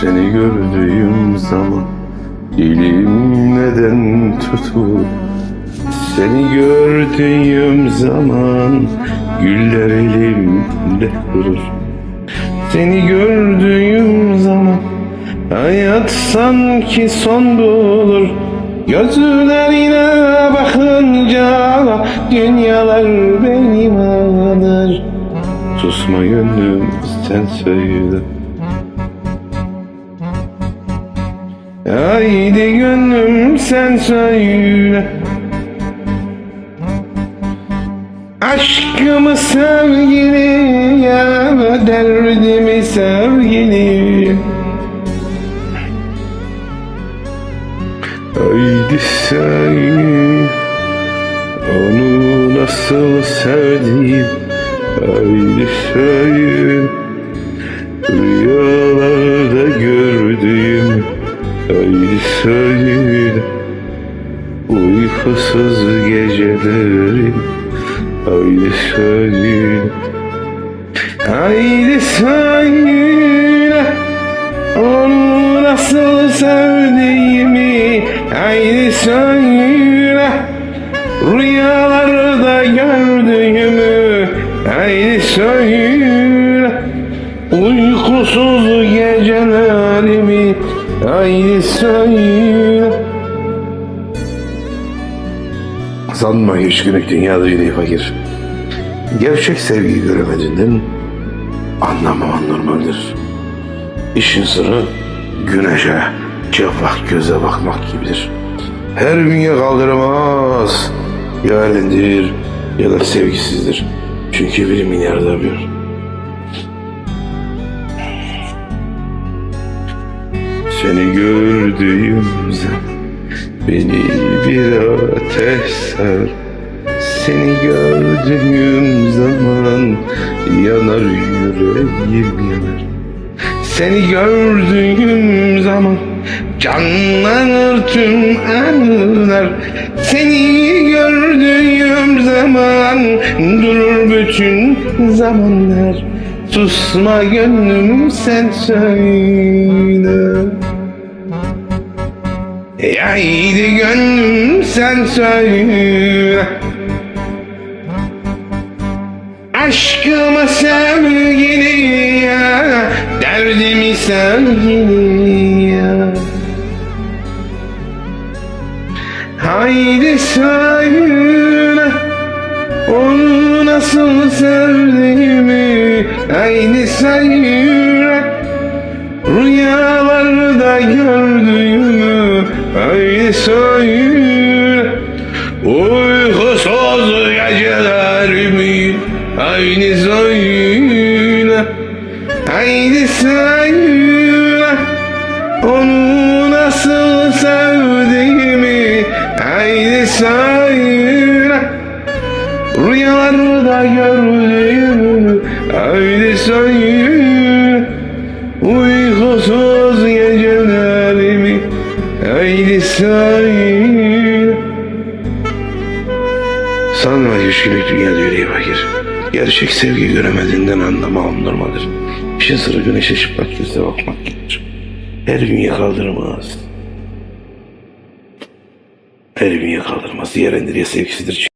Seni gördüğüm zaman dilim neden tutulur Seni gördüğüm zaman güller elimde durur. Seni gördüğüm zaman hayat sanki son bulur. Gözlerine bakınca dünyalar benim alır Susma gönlüm sen söyle Haydi gönlüm sen söyle. Aşkımı sevgiliye Derdimi sevgiliye Haydi söyle Onu nasıl sevdim? Haydi söyle Rüyalarda gördüğüm Haydi söyle Uykusuz gecelerim Haydi söyle Haydi söyle Onu nasıl sevdiğimi. Haydi söyle Rüyalarda gördüğümü. Haydi söyle Uykusuz gecelerimi Haydi söyle Sanma üç günlük dünyada değil fakir. Gerçek sevgiyi göremediğinden anlamaman normaldir. İşin sırrı güneşe, çıplak göze bakmak gibidir. Her bünye kaldıramaz. Ya elindir ya da sevgisizdir. Çünkü bir milyarda bir. Seni gördüğüm zaman Beni bir ateş sar. Seni gördüğüm zaman Yanar yüreğim yanar. Seni gördüğüm zaman Canlanır tüm anılar. Seni gördüğüm zaman Durur bütün zamanlar. Susma gönlüm sen söyle Haydi gönlüm sen söyle. Aşkımı sevgiliye Derdimi sevgiliye Haydi söyle Onu nasıl sevdiğimi. Haydi söyle söyle Uykusuz gecelerimi Haydi söyle Haydi söyle Onu nasıl sevdiğimi Haydi söyle Rüyalarda gördüğümü Haydi söyle Uykusuz gecelerimi Haydi söyle Sanma güçlülük dünyada yüreği fakir. Gerçek sevgi göremediğinden anlamam normaldir İşin sırrı güneşe çıplak gözle bakmak gibidir Her bünye kaldırmaz Her bünye kaldırmaz Diğer endiriye sevgisidir